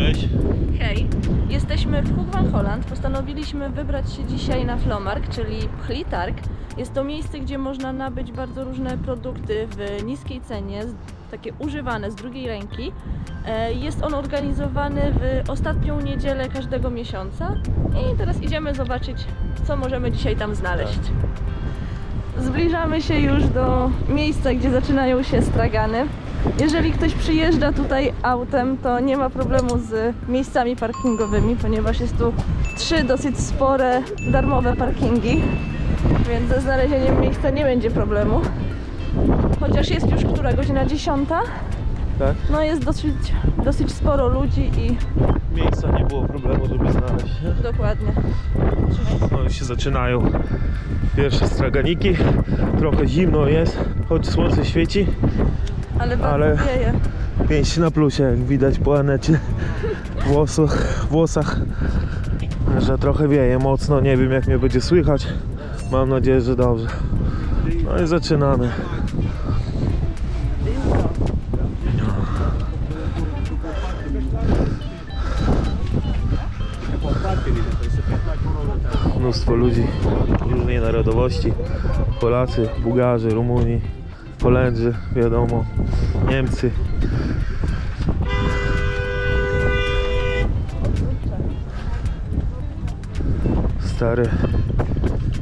Cześć. Hej, jesteśmy w Hoek van Holland. Postanowiliśmy wybrać się dzisiaj na Flomark, czyli Pchlitarg. Jest to miejsce, gdzie można nabyć bardzo różne produkty w niskiej cenie, takie używane z drugiej ręki. E, Jest on organizowany w ostatnią niedzielę każdego miesiąca i teraz idziemy zobaczyć, co możemy dzisiaj tam znaleźć. Zbliżamy się już do miejsca, gdzie zaczynają się stragany. Jeżeli ktoś przyjeżdża tutaj autem, to nie ma problemu z miejscami parkingowymi, ponieważ jest tu trzy dosyć spore darmowe parkingi, więc ze znalezieniem miejsca nie będzie problemu. Chociaż jest już która godzina dziesiąta, Tak? no jest dosyć, dosyć sporo ludzi i Miejsca nie było problemu, żeby znaleźć. nie? dokładnie. No już się zaczynają pierwsze straganiki. Trochę zimno jest, choć słońce świeci. Ale bardzo Ale- wieje. Pięć na plusie, jak widać po Anecie. Włosach, włosach, że trochę wieje mocno. Nie wiem jak mnie będzie słychać. Mam nadzieję, że dobrze. No i zaczynamy. Mnóstwo ludzi różnej narodowości. Polacy, Bułgarzy, Rumuni, Holendrzy, wiadomo, Niemcy. Stare,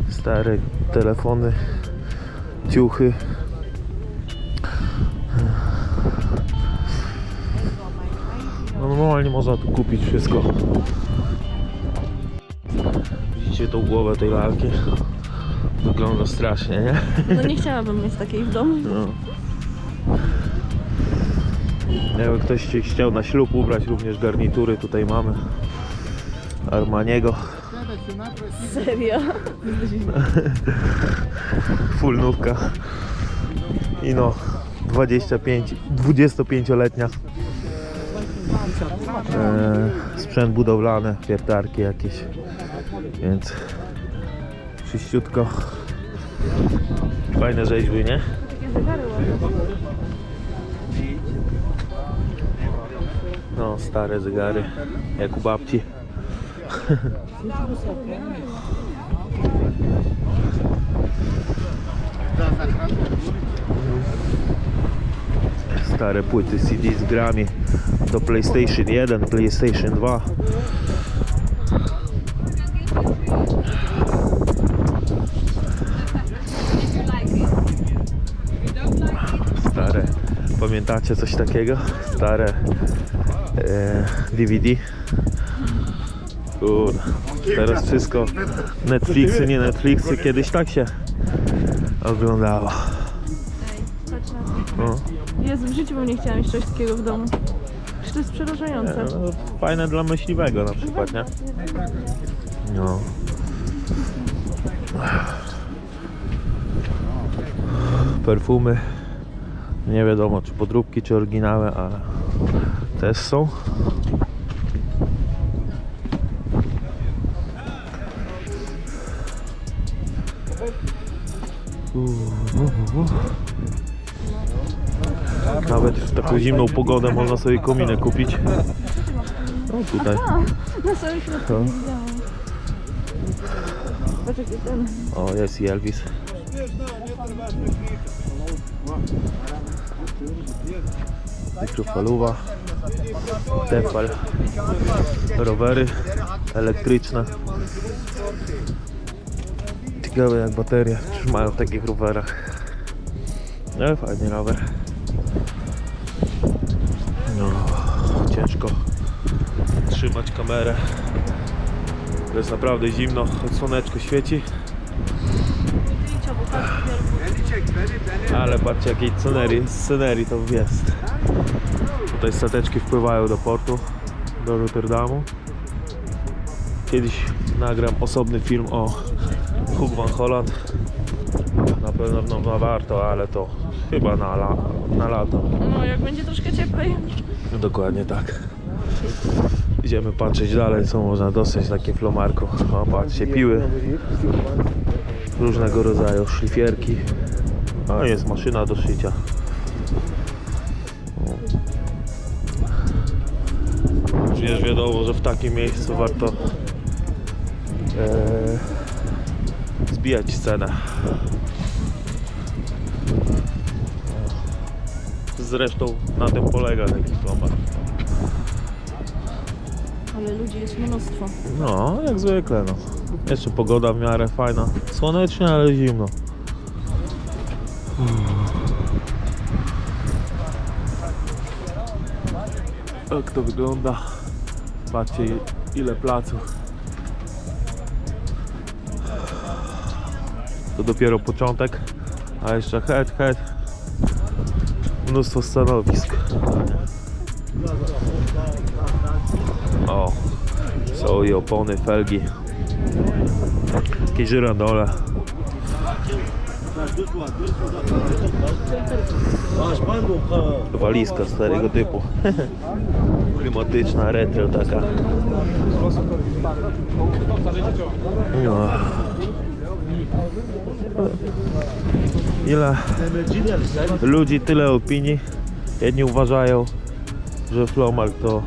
stare telefony, ciuchy. No normalnie można tu kupić wszystko. Widzicie tą głowę tej lalki? Wygląda strasznie, nie? No nie chciałabym mieć takiej w domu. No. Jakby ktoś się chciał na ślub ubrać, również garnitury tutaj mamy. Armaniego, Serio? fullnówka. I no, 25, 25-letnia. E, sprzęt budowlany, wiertarki jakieś. Więc czyściutko. Fajne rzeźby, nie? No, stare zegary, jak u babci. Stare płyty CD z grami do PlayStation 1, PlayStation 2. pamiętacie coś takiego? Stare e, DVD. Kurde, teraz wszystko Netflixy, nie Netflixy, kiedyś tak się oglądało. Ej, patrz na to. No, Jezu, w życiu bym nie chciała mieć czegoś takiego w domu. Czy to jest przerażające? no, fajne dla myśliwego na przykład, nie? No. Perfumy. Nie wiadomo czy podróbki, czy oryginały, ale też są. Nawet w taką zimną pogodę można sobie kominę kupić. No tutaj. Na samym środku. O, jest i Elvis. Mikrofalowa. Tefal. Rowery elektryczne. Ciekawe jak baterie trzymają w takich rowerach. No fajny rower. No, ciężko trzymać kamerę. To jest naprawdę zimno, słoneczko świeci. Ale patrzcie jakiej scenerii, scenerii to jest. Tutaj stateczki wpływają do portu, do Rotterdamu. Kiedyś nagram osobny film o Hoek van Holland. Na pewno no, no, warto, ale to chyba na, la, na lato. No, jak będzie troszkę cieplej. Dokładnie tak. Idziemy patrzeć dalej, co można dostać na takim flomarku. O, patrzcie, piły. Różnego rodzaju szlifierki. O, jest maszyna do szycia. Również wiadomo, że w takim miejscu warto e, zbijać cenę. Zresztą na tym polega taki flomar. Ale ludzi jest mnóstwo. No, jak zwykle, no. Jeszcze pogoda w miarę fajna. Słonecznie, ale zimno. Jak to wygląda? Patrzcie ile placów. To dopiero początek, a jeszcze head, head. Mnóstwo stanowisk. O, są i opony, felgi. Jakieś żyrandole. Walizka starego typu. Klimatyczna, retro taka. No. Ile ludzi, tyle opinii. Jedni uważają, że Flomar to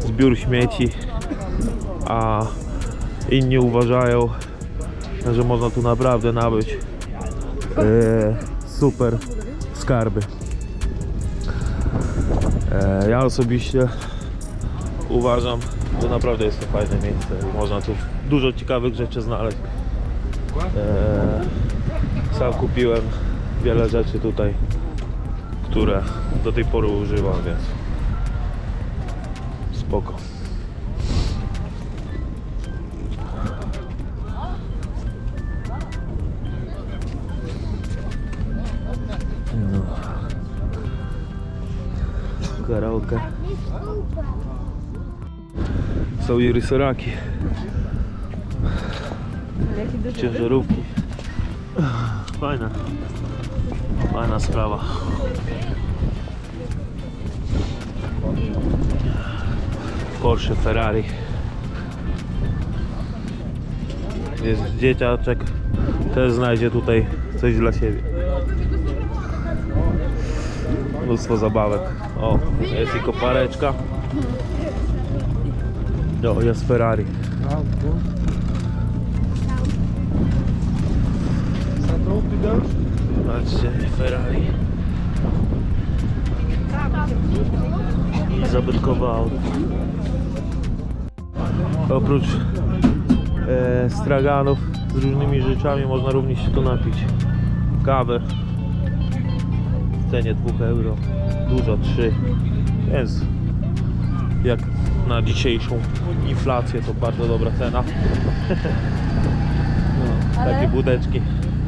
zbiór śmieci, a inni uważają, że można tu naprawdę nabyć e, super skarby. E, ja osobiście uważam, że naprawdę jest to fajne miejsce można tu dużo ciekawych rzeczy znaleźć. E, sam kupiłem wiele rzeczy tutaj, które do tej pory używam, więc spoko. Są i rysoraki, Jaki duży ciężarówki. Fajna. Fajna sprawa. Porsche, Ferrari. Jest dzieciaczek, też znajdzie tutaj coś dla siebie. Mnóstwo zabawek. O, jest i kopareczka. O, jest Ferrari. Patrzcie, Ferrari. I zabytkowe auto. Oprócz e, straganów z różnymi rzeczami można również się tu napić. Kawę w cenie 2 euro. Dużo 3. Więc jak na dzisiejszą inflację to bardzo dobra cena. No, Ale- takie budeczki.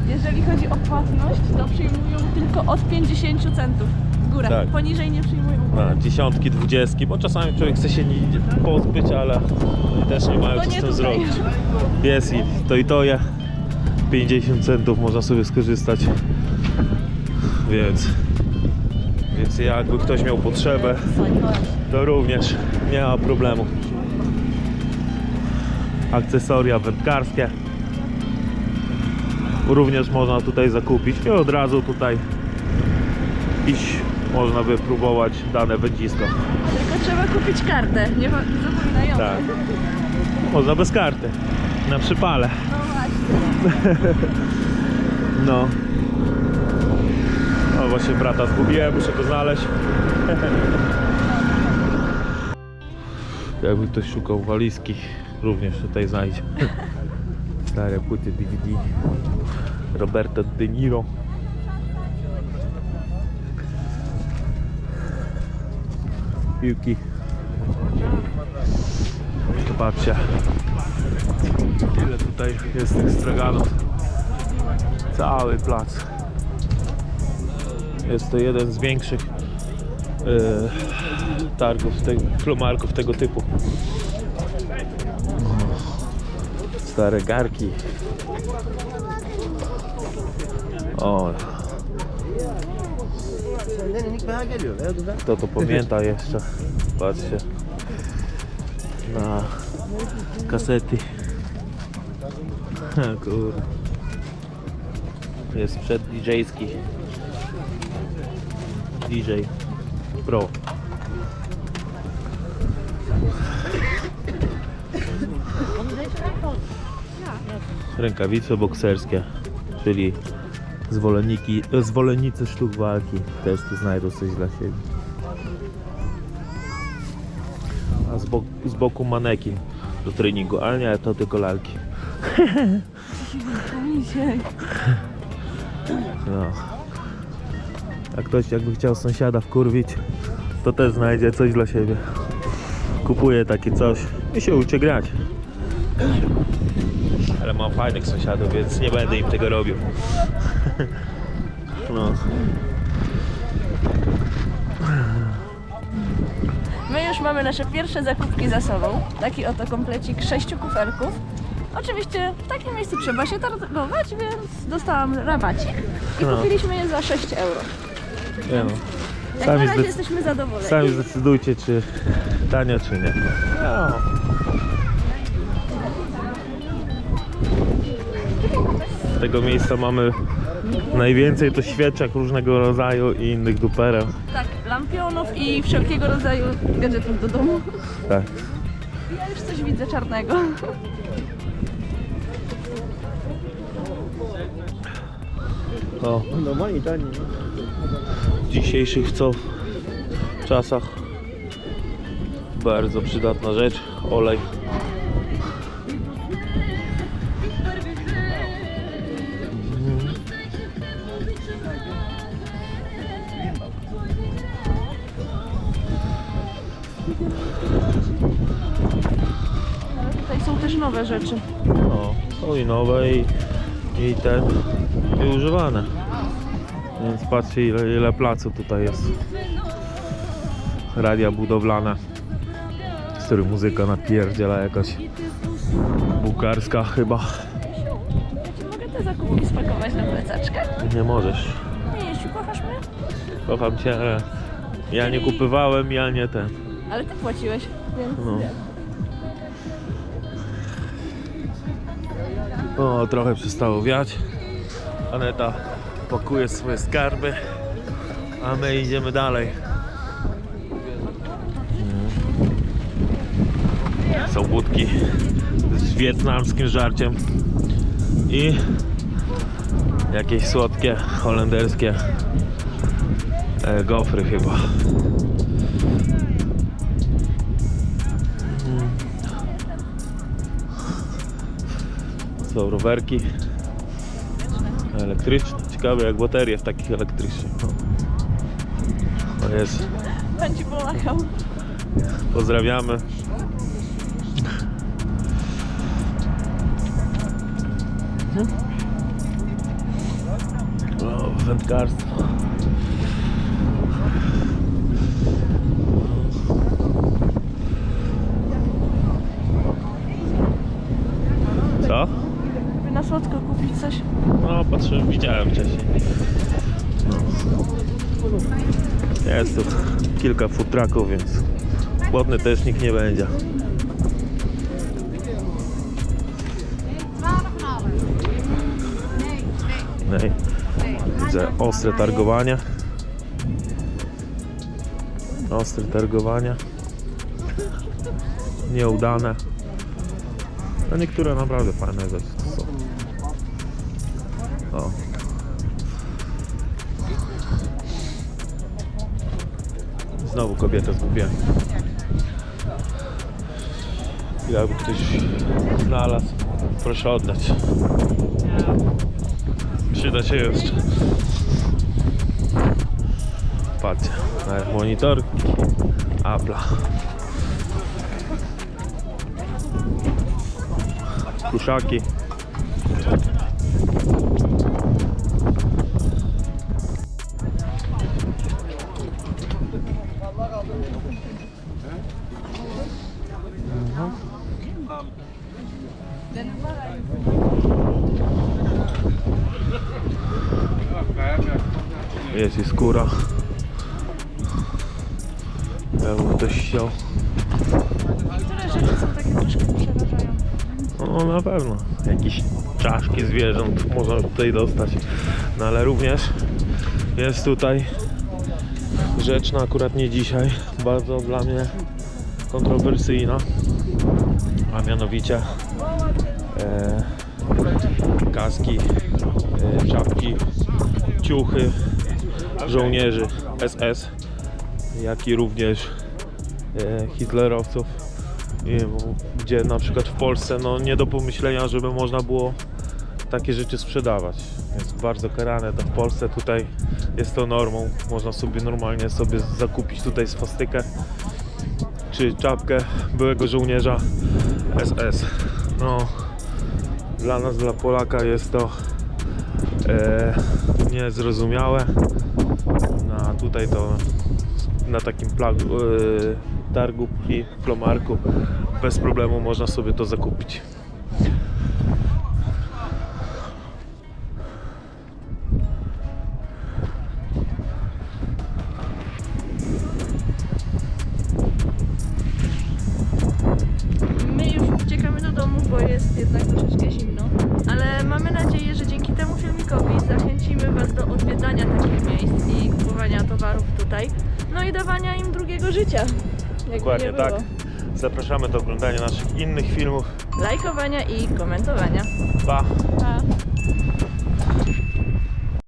Jeżeli chodzi o płatność, to przyjmują tylko od 50 centów w górę. Tak. Poniżej nie przyjmują. na dziesiątki, dwudziestki, bo czasami człowiek chce się nie pozbyć, ale też nie mają To co z tym tutaj. zrobić. Jest i to i to je. 50 centów można sobie skorzystać. Więc, więc jakby ktoś miał potrzebę, to również nie ma problemu. Akcesoria wędkarskie również można tutaj zakupić i od razu tutaj iść można wypróbować dane wędzisko. Tylko trzeba kupić kartę, nie zapominaj Tak. Można bez karty. Na przypale. No właśnie. No. O właśnie brata zgubiłem, muszę go znaleźć. Jakby ktoś szukał walizki, również tutaj znajdzie. Stare płyty DVD. Roberto De Niro. Piłki. Zobaczcie. Ile tutaj jest tych straganów. Cały plac. Jest to jeden z większych e, targów, te, flomarków tego typu. Stare garki. O, kto to pamięta jeszcze? Patrzcie. Na kasety. Kurde. Jest przed DJ-ski. DJ Pro. Rękawice bokserskie, czyli zwolenniki, zwolennicy sztuk walki też tu znajdą coś dla siebie. A z, z boku manekin do treningu, ale nie, to tylko lalki. No. A ktoś jakby chciał sąsiada wkurwić, to też znajdzie coś dla siebie. Kupuje takie coś i się uczy grać. Ale mam fajnych sąsiadów, więc nie będę im tego robił. No. My już mamy nasze pierwsze zakupki za sobą. Taki oto komplecik sześciu kufelków. Oczywiście w takim miejscu trzeba się targować, więc dostałam rabacik i No. kupiliśmy je za 6 euro. Nie no. Jak na razie zdec- jesteśmy zadowoleni. Sami zdecydujcie, czy tanio, czy nie. No. Tego miejsca mamy najwięcej to świeczek różnego rodzaju i innych dupereł. Tak, lampionów i wszelkiego rodzaju gadżetów do domu. Tak. Ja już coś widzę czarnego. O, Normalnie taniej. w dzisiejszych co czasach bardzo przydatna rzecz. Olej. Też nowe rzeczy. No, są i nowe i, i te i używane. Więc patrzcie ile, ile placu tutaj jest. Radia budowlane, z których muzyka napierdziela jakaś bułgarska chyba. Ci mogę te zakupki spakować na plecaczkę? Nie możesz. Nie, jeśli kochasz mnie. Kocham cię, ale ja nie kupywałem, ja nie ten. Ale ty płaciłeś, więc No. O, trochę przestało wiać. Aneta pakuje swoje skarby, a my idziemy dalej. Mm. Są budki z wietnamskim żarciem i jakieś słodkie holenderskie e, gofry chyba. Są rowerki elektryczne. Ciekawe jak baterie w takich elektrycznych. No. O jest. Będzie pomachał. Pozdrawiamy. O, wędkarstwo. Co? Słodko kupić coś. No, patrzyłem, widziałem wcześniej. No. Jest tu kilka food trucków, więc głodny też nikt nie będzie. Nej. Widzę ostre targowanie. Ostre targowanie. Nieudane. A niektóre naprawdę fajne rzeczy są. O. Znowu kobietę zgubiłem. Jakby ktoś znalazł, proszę oddać. Przyda się jeszcze. Patrzcie, nawet monitor Apple'a. Kuszaki. Jest i skóra. Niektóre rzeczy są takie troszkę przerażające. No na pewno. Jakieś czaszki zwierząt można tutaj dostać. No ale również jest tutaj rzecz, no akurat nie dzisiaj, bardzo dla mnie kontrowersyjna. A mianowicie e, kaski, e, czapki, ciuchy żołnierzy SS, jak i również e, hitlerowców, wiem, gdzie na przykład w Polsce no, nie do pomyślenia, żeby można było takie rzeczy sprzedawać. Jest bardzo karane to w Polsce, tutaj jest to normą, można sobie normalnie sobie zakupić tutaj swastykę czy czapkę byłego żołnierza SS. No, dla nas, dla Polaka jest to e, niezrozumiałe. No, a tutaj to na takim plag, e, targu i flomarku bez problemu można sobie to zakupić. Dokładnie tak. Zapraszamy do oglądania naszych innych filmów. Lajkowania i komentowania. Pa! Pa!